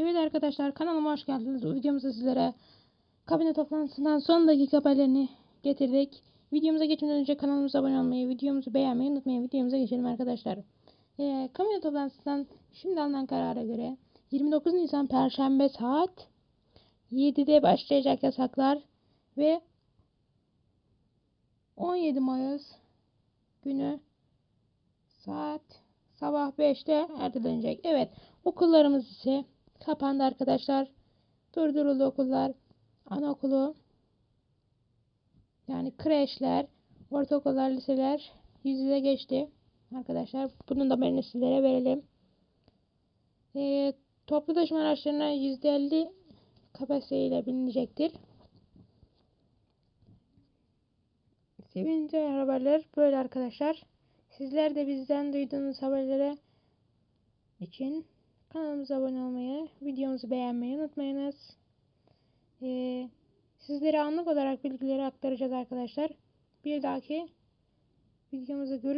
Evet arkadaşlar kanalıma hoş geldiniz. Bu videomuzda sizlere kabine toplantısından son dakika haberlerini getirdik. Videomuza geçmeden önce kanalımıza abone olmayı, videomuzu beğenmeyi unutmayın. Videomuza geçelim arkadaşlar. Ee, kabine toplantısından şimdi alınan karara göre 29 Nisan Perşembe saat 7'de başlayacak yasaklar ve 17 Mayıs günü saat sabah 5'te ertelenecek. Evet okullarımız ise kapandı arkadaşlar. Durduruldu okullar. Anaokulu yani kreşler, ortaokullar, liseler yüz yüze geçti. Arkadaşlar bunun da haberini sizlere verelim. Ee, toplu taşıma araçlarına %50 kapasiteyle bilinecektir. Sevince haberler böyle arkadaşlar. Sizler de bizden duyduğunuz haberlere için kanalımıza abone olmayı, videomuzu beğenmeyi unutmayınız. Ee, sizlere anlık olarak bilgileri aktaracağız arkadaşlar. Bir dahaki videomuzda görüşürüz.